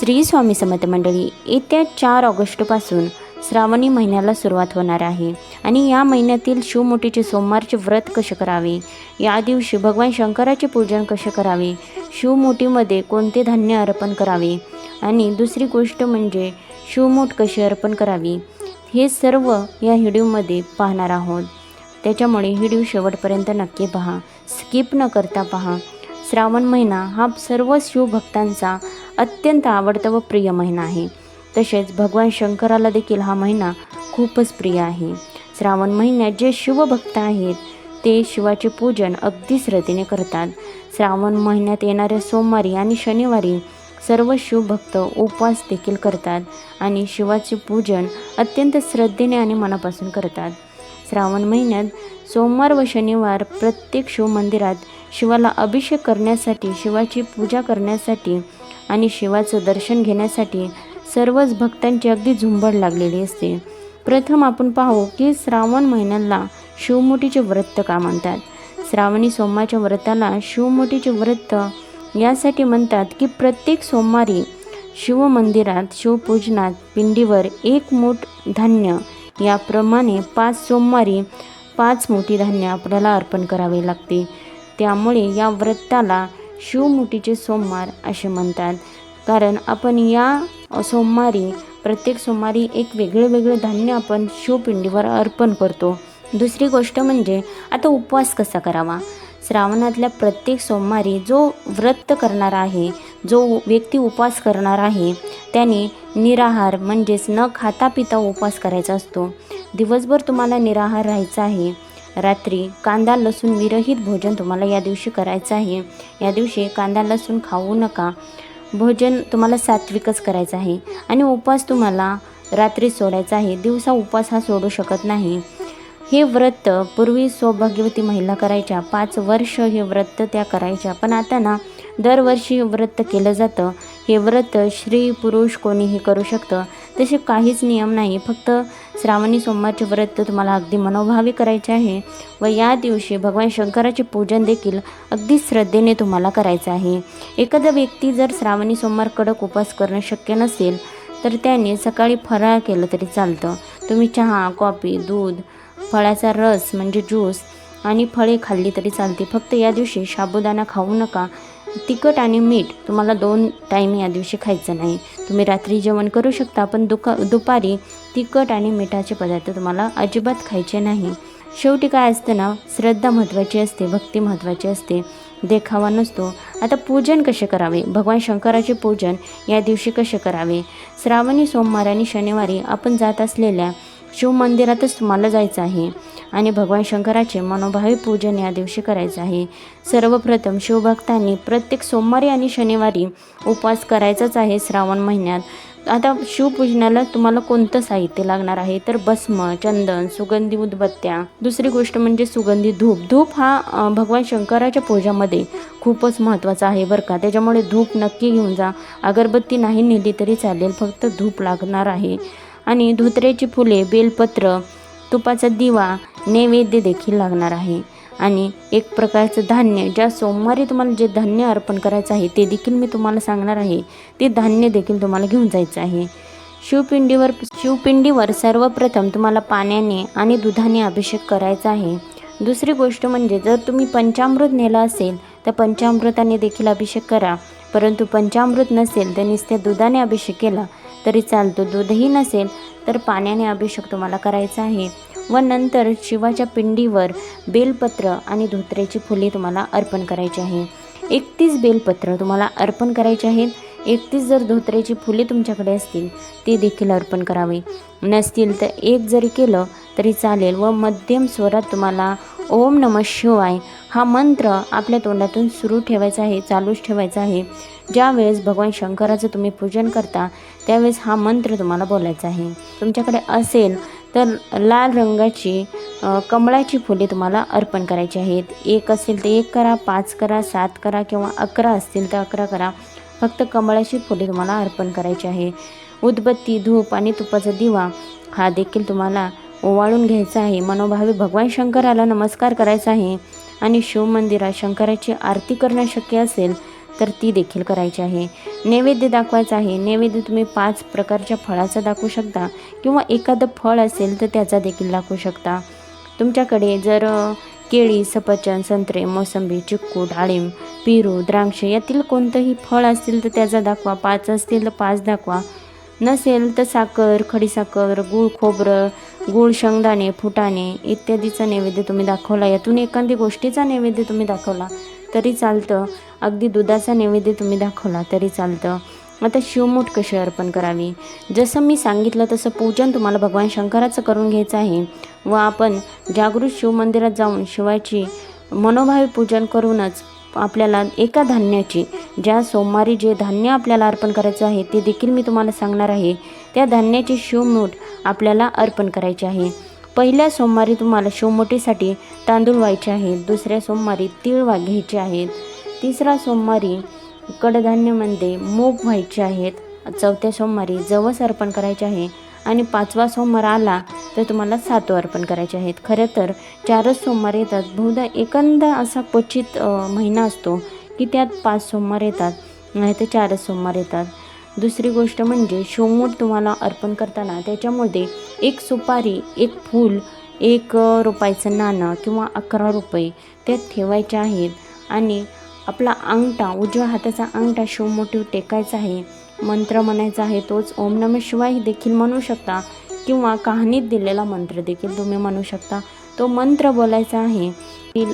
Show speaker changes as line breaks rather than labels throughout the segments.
श्री स्वामी समर्थ मंडळी येत्या चार ऑगस्टपासून श्रावणी महिन्याला सुरुवात होणार आहे आणि या महिन्यातील शिवमुठीचे सोमवारचे व्रत कसे करावे? या दिवशी भगवान शंकराचे पूजन कसे करावे? शिवमुठीमध्ये कोणते धान्य अर्पण करावे? आणि दुसरी गोष्ट म्हणजे शिवमूठ कशी अर्पण करावी? हे सर्व या व्हिडिओमध्ये पाहणार आहोत. त्याच्यामुळे व्हिडिओ शेवटपर्यंत नक्की पहा. स्किप न करता पहा. श्रावण महिना हा सर्व शिवभक्तांचा अत्यंत आवडता व प्रिय महिना आहे. तसेच भगवान शंकराला देखील हा महिना खूपच प्रिय आहे. श्रावण महिन्यात जे शिवभक्त आहेत ते शिवाचे पूजन अगदी श्रद्धेने करतात. श्रावण महिन्यात येणाऱ्या सोमवारी आणि शनिवारी सर्व शिवभक्त उपवास देखील करतात आणि शिवाचे पूजन अत्यंत श्रद्धेने आणि मनापासून करतात. श्रावण महिन्यात सोमवार व शनिवार प्रत्येक शिवमंदिरात शिवाला अभिषेक करण्यासाठी शिवाची पूजा करण्यासाठी आणि शिवाचं दर्शन घेण्यासाठी सर्वच भक्तांची अगदी झुंबड लागलेली असते. प्रथम आपण पाहू की श्रावण महिन्याला शिवमुठीचे व्रत का म्हणतात? श्रावणी सोमवारच्या व्रताला शिवमुठीचे व्रत यासाठी म्हणतात की प्रत्येक सोमवारी शिवमंदिरात शिवपूजनात पिंडीवर एक मूठ धान्य याप्रमाणे पाच सोमवारी पाच मोठी धान्य आपल्याला अर्पण करावे लागते. त्यामुळे या व्रताला शिवमुठीचे सोमवार असे म्हणतात. कारण आपण या सोमवारी प्रत्येक सोमवारी एक वेगळे वेगळे धान्य आपण शिवपिंडीवर अर्पण करतो. दुसरी गोष्ट म्हणजे आता उपवास कसा करावा? श्रावणातल्या प्रत्येक सोमवारी जो व्रत करणार आहे जो व्यक्ती उपवास करणार आहे त्याने निराहार म्हणजेच न खाता पिता उपवास करायचा असतो. दिवसभर तुम्हाला निराहार राहायचा आहे. रात्री कांदा लसूण विरहित भोजन तुम्हाला या दिवशी करायचं आहे. या दिवशी कांदा लसूण खाऊ नका. भोजन तुम्हाला सात्विकच करायचं आहे. आणि उपवास तुम्हाला रात्री सोडायचा आहे. दिवसा उपवास हा सोडू शकत नाही. हे व्रत पूर्वी सौभाग्यवती महिला करायच्या. पाच वर्ष हे व्रत त्या करायच्या. पण आता ना दरवर्षी हे व्रत केलं जातं. हे व्रत स्त्री पुरुष कोणीही करू शकतं. तसे काहीच नियम नाही. फक्त श्रावणी सोमवारचे व्रत तुम्हाला अगदी मनोभावी करायचे आहे व या दिवशी भगवान शंकराचे पूजन देखील अगदी श्रद्धेने तुम्हाला करायचं आहे. एखादा व्यक्ती जर श्रावणी सोमवार कडक उपवास करणं शक्य नसेल तर त्याने सकाळी फराळ केलं तरी चालतं. तुम्ही चहा कॉफी दूध फळाचा रस म्हणजे ज्यूस आणि फळे खाल्ली तरी चालते. फक्त या दिवशी साबुदाणा खाऊ नका. तिखट आणि मीठ तुम्हाला दोन टाईम या दिवशी खायचं नाही. तुम्ही रात्री जेवण करू शकता पण दुका दुपारी तिखट आणि मिठाचे पदार्थ तुम्हाला अजिबात खायचे नाही. शेवटी काय असतं ना श्रद्धा महत्त्वाची असते भक्ती महत्त्वाची असते. देखावा नसतो. आता पूजन कसे करावे? भगवान शंकराचे पूजन या दिवशी कसे करावे? श्रावणी सोमवार आणि शनिवारी आपण जात असलेल्या शिवमंदिरातच तुम्हाला जायचं आहे. आणि भगवान शंकराचे मनोभावी पूजन या दिवशी करायचं आहे. सर्वप्रथम शिवभक्तांनी प्रत्येक सोमवारी आणि शनिवारी उपवास करायचाच आहे श्रावण महिन्यात. आता शिवपूजनाला तुम्हाला कोणतं साहित्य लागणार आहे? तर भस्म चंदन सुगंधी उदबत्त्या. दुसरी गोष्ट म्हणजे सुगंधी धूप. धूप हा भगवान शंकराच्या पूजामध्ये खूपच महत्त्वाचा आहे बरं का. त्याच्यामुळे धूप नक्की घेऊन जा. अगरबत्ती नाही नेली तरी चालेल फक्त धूप लागणार आहे. आणि धोत्र्याची फुले बेलपत्र तुपाचा दिवा नैवेद्य देखील लागणार आहे. आणि एक प्रकारचं धान्य ज्या सोमवारी तुम्हाला जे धान्य अर्पण करायचं आहे ते देखील मी तुम्हाला सांगणार आहे. ते धान्य देखील तुम्हाला घेऊन जायचं आहे. शिवपिंडीवर शिवपिंडीवर सर्वप्रथम तुम्हाला पाण्याने आणि दुधाने अभिषेक करायचा आहे. दुसरी गोष्ट म्हणजे जर तुम्ही पंचामृत नेलं असेल तर पंचामृताने देखील अभिषेक करा. परंतु पंचामृत नसेल तर नुसत्या दुधाने अभिषेक केला तरी चालतो. दूधही नसेल तर पाण्याने अभिषेक तुम्हाला करायचा आहे. व नंतर शिवाच्या पिंडीवर बेलपत्र आणि धोत्र्याची फुले तुम्हाला अर्पण करायची आहे. एकतीस बेलपत्र तुम्हाला अर्पण करायचे आहेत. एकतीस जर धोत्र्याची फुले तुमच्याकडे असतील ते देखील अर्पण करावे. नसतील तर एक जरी केलं तरी चालेल व मध्यम स्वरात तुम्हाला ओम नम शिवाय हा मंत्र आपल्या तोंडातून सुरू ठेवायचा आहे चालूच ठेवायचा आहे. ज्यावेळेस भगवान शंकराचं तुम्ही पूजन करता त्यावेळेस हा मंत्र तुम्हाला बोलायचा आहे. तुमच्याकडे असेल तर लाल रंगाची कमळाची फुले तुम्हाला अर्पण करायची आहेत. एक असेल तर एक करा पाच करा सात करा किंवा अकरा असतील तर अकरा करा. फक्त कमळाची फुले तुम्हाला अर्पण करायची आहे. उदबत्ती धूप आणि तुपाचा दिवा हा देखील तुम्हाला ओवाळून घ्यायचा आहे. मनोभावे भगवान शंकराला नमस्कार करायचा आहे. आणि शिवमंदिरात शंकराची आरती करणं शक्य असेल तर ती देखील करायची आहे. नैवेद्य दाखवायचं आहे. नैवेद्य तुम्ही पाच प्रकारच्या फळाचा दाखवू शकता किंवा एखादं फळ असेल तर त्याचा देखील दाखवू शकता. तुमच्याकडे जर केळी सफरचंद संत्रे मोसंबी चिक्कू डाळिंब पेरू द्राक्ष यातील कोणतंही फळ असतील तर त्याचा दाखवा. पाच असतील तर पाच दाखवा. नसेल तर साखर खडीसाखर गूळ खोबरं गूळ शेंगदाणे फुटाणे इत्यादीचा नैवेद्य तुम्ही दाखवला. यातून एखादी गोष्टीचा नैवेद्य तुम्ही दाखवला तरी चालतं. अगदी दुधाचा नैवेद्य तुम्ही दाखवला तरी चालतं. आता शिवमूठ कशी अर्पण करावी? जसं मी सांगितलं तसं पूजन तुम्हाला भगवान शंकराचं करून घ्यायचं आहे. व आपण जागृत शिवमंदिरात जाऊन शिवाची मनोभावी पूजन करूनच आपल्याला एका धान्याची ज्या सोमवारी जे धान्य आपल्याला अर्पण करायचं आहे ते देखील मी तुम्हाला सांगणार आहे. त्या धान्याची शिवमूठ आपल्याला अर्पण करायची आहे. पहिल्या सोमवारी तुम्हाला शिवमोठीसाठी तांदूळ व्हायचे आहेत दुसऱ्या सोमवारी तीळ वा घ्यायचे आहेत तिसरा सोमवारी कडधान्यामध्ये मूग व्हायचे आहेत. चौथ्या सोमवारी जवस अर्पण करायचे आहे आणि पाचवा सोमवार आला तर तुम्हाला सातवा अर्पण करायचे आहेत. खरं तर चारच सोमवार येतात. बहुधा एकंदा असा क्वचित महिना असतो की त्यात पाच सोमवार येतात नाही तर चारच सोमवार येतात. दुसरी गोष्ट म्हणजे शिवमूठ तुम्हाला अर्पण करताना त्याच्यामध्ये एक सुपारी एक फूल एक रुपयाचं नाणं किंवा अकरा रुपये त्यात ठेवायचे आहेत. आणि आपला अंगठा उजव्या हाताचा अंगठा शिवमोठीव टेकायचा आहे. मंत्र म्हणायचा आहे तोच ओम नम शिवाय देखील म्हणू शकता किंवा कहाणीत दिलेला मंत्र देखील तुम्ही म्हणू शकता. तो मंत्र बोलायचा आहे.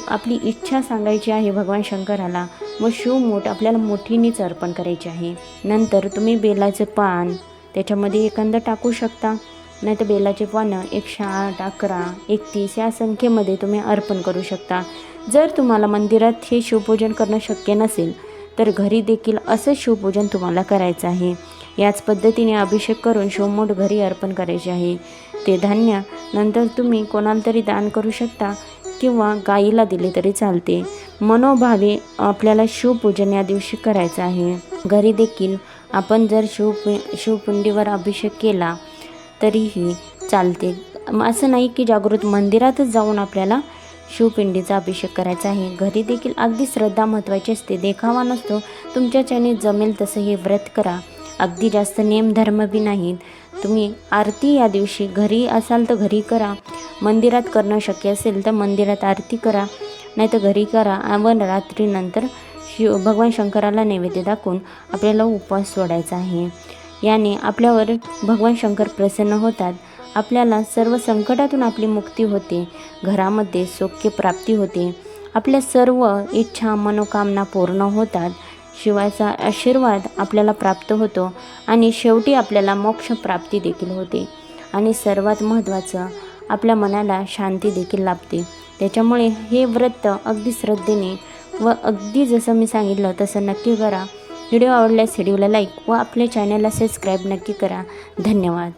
आपली इच्छा सांगायची आहे भगवान शंकराला व शिवमूठ आपल्याला मोठीनीच अर्पण करायची आहे. नंतर तुम्ही बेलाचं पान त्याच्यामध्ये एकंदर टाकू शकता. नाहीतर बेलाचे पानं एकशे आठ अकरा एकतीस या संख्येमध्ये तुम्ही अर्पण करू शकता. जर तुम्हाला मंदिरात हे शिवपूजन करणं शक्य नसेल तर घरी देखील असं शिवपूजन तुम्हाला करायचं आहे. याच पद्धतीने अभिषेक करून शिवमूठ घरी अर्पण करायचे आहे. ते धान्य नंतर तुम्ही कोणाला तरी दान करू शकता किंवा गाईला दिले तरी चालते. मनोभावे आपल्याला शिवपूजन या दिवशी करायचं आहे. घरी देखील आपण जर शिव शिवपुंडीवर अभिषेक केला तरीही चालते. असं नाही की जागृत मंदिरातच जाऊन आपल्याला शिवपिंडीचा अभिषेक करायचा आहे. घरी देखील अगदी श्रद्धा महत्त्वाची असते. देखावा नसतो. तुमच्याच्याने जमेल तसं हे व्रत करा. अगदी जास्त नेमधर्म बी नाहीत. तुम्ही आरती या दिवशी घरी असाल तर घरी करा. मंदिरात करणं शक्य असेल तर मंदिरात आरती करा. नाही तर घरी करा. व रात्रीनंतर शिव भगवान शंकराला नैवेद्य दाखवून आपल्याला उपवास सोडायचा आहे. याने आपल्यावर भगवान शंकर प्रसन्न होतात. आपल्याला सर्व संकटातून आपली मुक्ती होते. घरामध्ये सौख्य प्राप्ती होते. आपल्या सर्व इच्छा मनोकामना पूर्ण होतात. शिवाचा आशीर्वाद आपल्याला प्राप्त होतो आणि शेवटी आपल्याला मोक्ष प्राप्ती देखील होते. आणि सर्वात महत्त्वाचं आपल्या मनाला शांती देखील लाभते. त्याच्यामुळे हे व्रत अगदी श्रद्धेने व अगदी जसं मी सांगितलं तसं नक्की करा. व्हिडिओ आवडल्यास व्हिडिओला लाईक व आपल्या चॅनलला सबस्क्राईब नक्की करा. धन्यवाद.